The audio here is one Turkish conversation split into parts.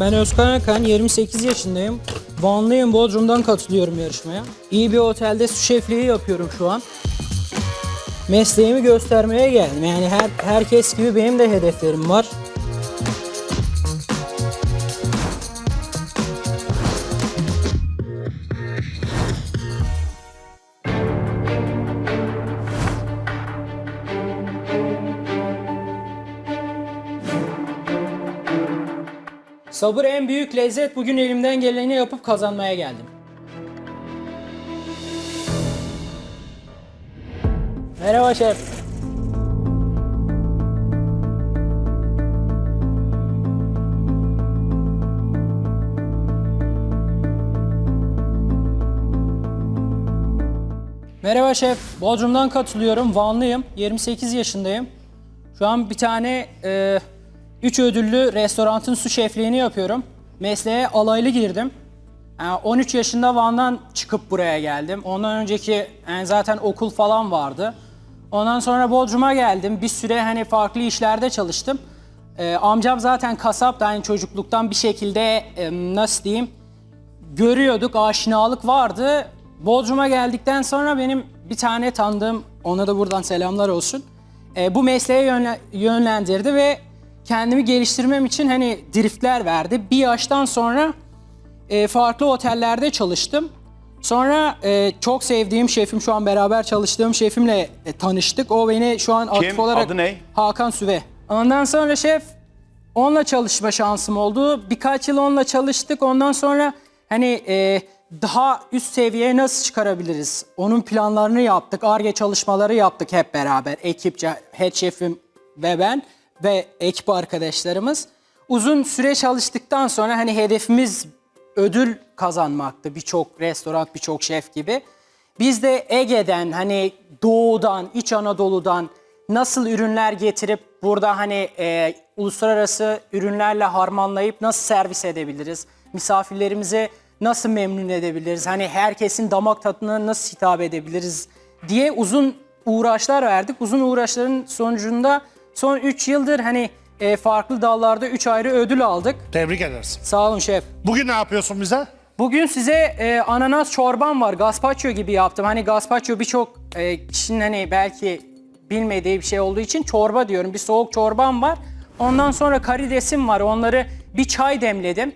Ben Özkan Akan, 28 yaşındayım. Vanlıyım, Bodrum'dan katılıyorum yarışmaya. İyi bir otelde su şefliği yapıyorum şu an. Mesleğimi göstermeye geldim. Yani her herkes gibi benim de hedeflerim var. Sabır en büyük lezzet. Bugün elimden geleni yapıp kazanmaya geldim. Merhaba şef. Merhaba şef. Bodrum'dan katılıyorum. Vanlıyım. 28 yaşındayım. Şu an bir tane 3 ödüllü restoranın su şefliğini yapıyorum. Mesleğe alaylı girdim. Yani 13 yaşında Van'dan çıkıp buraya geldim. Ondan önceki yani zaten okul falan vardı. Ondan sonra Bodrum'a geldim. Bir süre hani farklı işlerde çalıştım. Ee, amcam zaten kasap da hani çocukluktan bir şekilde e, nasıl diyeyim görüyorduk, aşinalık vardı. Bodrum'a geldikten sonra benim bir tane tanıdığım, ona da buradan selamlar olsun. e, bu mesleğe yönle- yönlendirdi ve kendimi geliştirmem için hani driftler verdi. Bir yaştan sonra e, farklı otellerde çalıştım. Sonra e, çok sevdiğim şefim, şu an beraber çalıştığım şefimle e, tanıştık. O beni şu an aktif olarak... Adı ne? Hakan Süve. Ondan sonra şef onunla çalışma şansım oldu. Birkaç yıl onunla çalıştık. Ondan sonra hani e, daha üst seviyeye nasıl çıkarabiliriz? Onun planlarını yaptık. ARGE çalışmaları yaptık hep beraber. Ekipçe, head şefim ve ben ve ekip arkadaşlarımız. Uzun süre çalıştıktan sonra hani hedefimiz ödül kazanmaktı. Birçok restoran, birçok şef gibi. Biz de Ege'den hani doğudan, İç Anadolu'dan nasıl ürünler getirip burada hani e, uluslararası ürünlerle harmanlayıp nasıl servis edebiliriz? Misafirlerimizi nasıl memnun edebiliriz? Hani herkesin damak tadına nasıl hitap edebiliriz diye uzun uğraşlar verdik. Uzun uğraşların sonucunda son 3 yıldır hani e, farklı dallarda 3 ayrı ödül aldık. Tebrik ederiz. Sağ olun şef. Bugün ne yapıyorsun bize? Bugün size e, ananas çorbam var. Gazpacho gibi yaptım. Hani gazpacho birçok e, kişinin hani belki bilmediği bir şey olduğu için çorba diyorum. Bir soğuk çorbam var. Ondan sonra karidesim var. Onları bir çay demledim.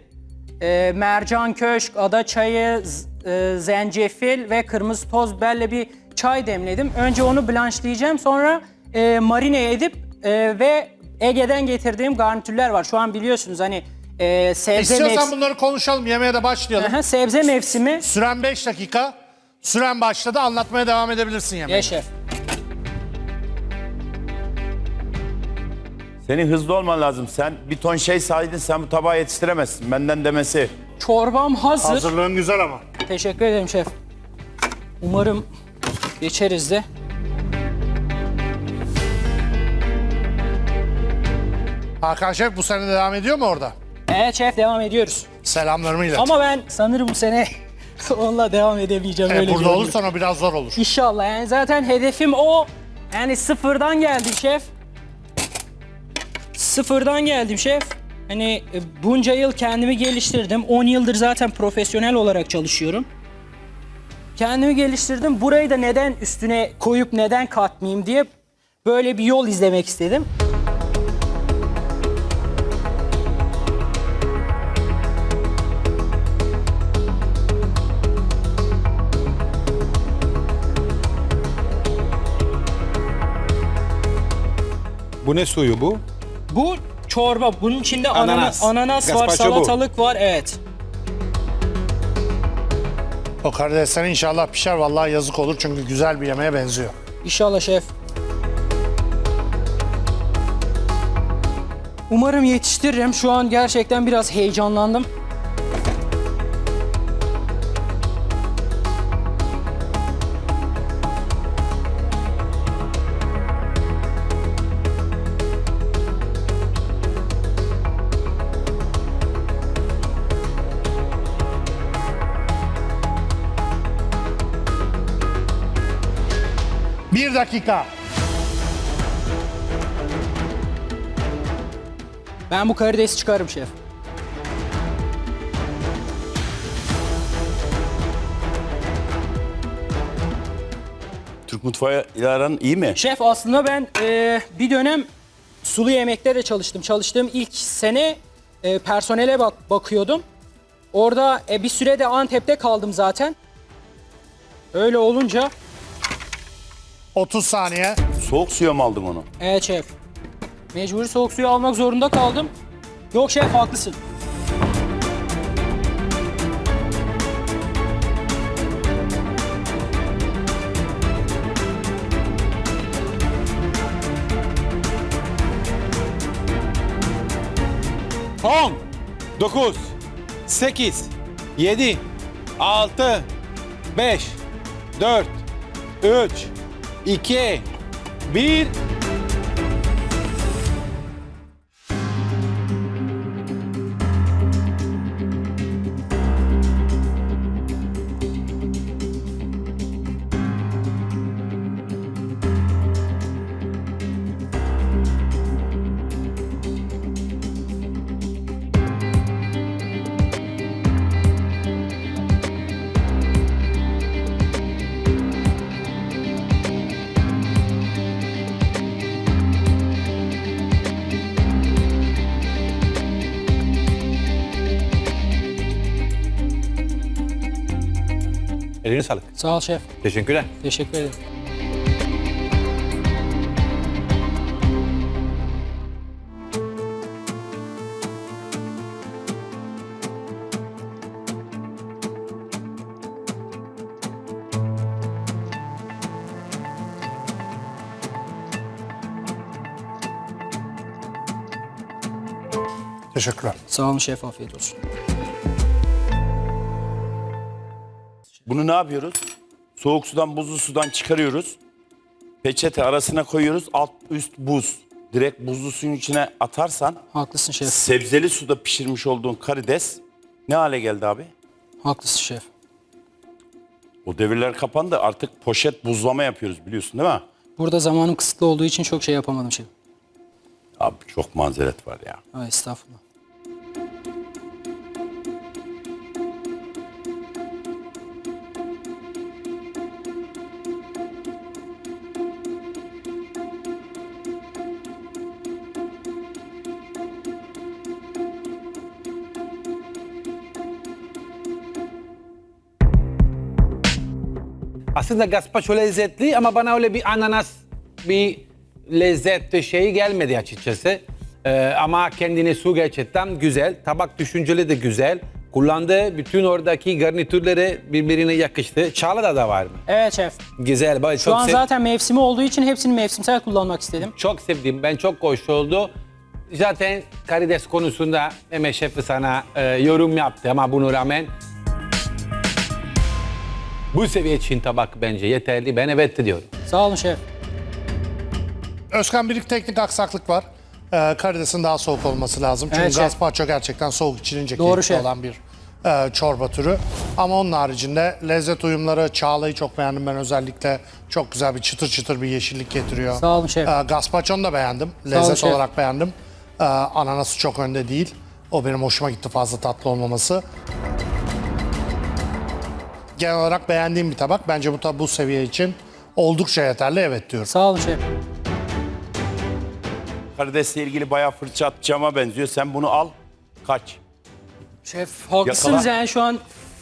E, mercan köşk, ada çayı, e, zencefil ve kırmızı toz biberle bir çay demledim. Önce onu blanşlayacağım. Sonra e, marine edip e, ve Ege'den getirdiğim garnitürler var. Şu an biliyorsunuz hani e, sebze İstiyorsan mevs- bunları konuşalım. Yemeğe de başlayalım. Aha, sebze mevsimi. Süren 5 dakika. Süren başladı. Anlatmaya devam edebilirsin yemeği. Ye şef. Senin hızlı olman lazım. Sen bir ton şey saydın sen bu tabağı yetiştiremezsin. Benden demesi. Çorbam hazır. Hazırlığın güzel ama. Teşekkür ederim şef. Umarım geçeriz de. Hakan Şef bu sene devam ediyor mu orada? Evet şef devam ediyoruz. Selamlarımı ilet. Ama ben sanırım bu sene onunla devam edemeyeceğim. Ee, öyle burada görünüyor. olursan o biraz zor olur. İnşallah yani zaten hedefim o. Yani sıfırdan geldim şef. Sıfırdan geldim şef. Hani e, bunca yıl kendimi geliştirdim. 10 yıldır zaten profesyonel olarak çalışıyorum. Kendimi geliştirdim. Burayı da neden üstüne koyup neden katmayayım diye böyle bir yol izlemek istedim. Bu ne suyu bu? Bu çorba. Bunun içinde ananas, Ananas. ananas var, Gazpacho bu. salatalık var. Evet. O karidesler inşallah pişer. Vallahi yazık olur çünkü güzel bir yemeğe benziyor. İnşallah şef. Umarım yetiştiririm. Şu an gerçekten biraz heyecanlandım. Bir dakika. Ben bu karidesi çıkarım şef. Türk mutfağı ile iyi mi? Şef aslında ben e, bir dönem sulu yemekte de çalıştım. Çalıştığım ilk sene e, personele bak bakıyordum. Orada e, bir sürede Antep'te kaldım zaten. Öyle olunca 30 saniye. Soğuk suya mı aldın onu? evet şef. Mecburi soğuk suyu almak zorunda kaldım. Yok şef haklısın. On, dokuz, sekiz, yedi, altı, beş, dört, üç, iki, bir. Eline sağlık. Sağ ol şef. Teşekkürler. Teşekkür ederim. Teşekkürler. Sağ olun şef afiyet olsun. Bunu ne yapıyoruz? Soğuk sudan buzlu sudan çıkarıyoruz. Peçete arasına koyuyoruz. Alt üst buz. Direkt buzlu suyun içine atarsan Haklısın şef. sebzeli suda pişirmiş olduğun karides ne hale geldi abi? Haklısın şef. O devirler kapandı. Artık poşet buzlama yapıyoruz biliyorsun değil mi? Burada zamanım kısıtlı olduğu için çok şey yapamadım şef. Abi çok manzeret var ya. Ay estağfurullah. Aslında gazpacho lezzetli ama bana öyle bir ananas bir lezzet şeyi gelmedi açıkçası. Ee, ama kendine su gerçekten güzel. Tabak düşünceli de güzel. Kullandığı bütün oradaki garnitürleri birbirine yakıştı. Çağla'da da var mı? Evet şef. Güzel. Ben Şu çok an sev- zaten mevsimi olduğu için hepsini mevsimsel kullanmak istedim. çok sevdim. Ben çok hoş oldu. Zaten karides konusunda Mehmet Şef sana e, yorum yaptı ama buna rağmen bu seviye için tabak bence yeterli. Ben evet diyorum. Sağ olun şef. Özkan bir teknik aksaklık var. Ee, karidesin daha soğuk olması lazım. Çünkü Evet, şef. gazpacho gerçekten soğuk içilince Doğru, keyifli şef. olan bir e, çorba türü. Ama onun haricinde lezzet uyumları Çağla'yı çok beğendim ben özellikle. Çok güzel bir çıtır çıtır bir yeşillik getiriyor. Sağ olun şef. Ee, gazpacho'nu da beğendim. olun Lezzet şef. olarak beğendim. Ee, ananası çok önde değil. O benim hoşuma gitti fazla tatlı olmaması. Genel olarak beğendiğim bir tabak. Bence bu tab bu seviye için oldukça yeterli evet diyorum. Sağ olun şef. Karidesle ilgili bayağı fırça atacağıma benziyor. Sen bunu al, kaç. Şef haklısınız Yakala. yani şu an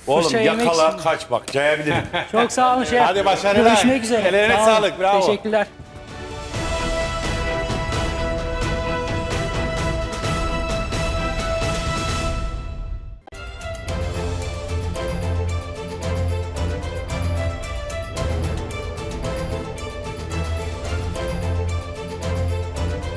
Oğlum fırça yemek yakala, için- kaç bak. Cayabilirim. Çok sağ olun şef. Hadi başarılar. Görüşmek üzere. Ellerine Sağ olun. sağlık, bravo. Teşekkürler.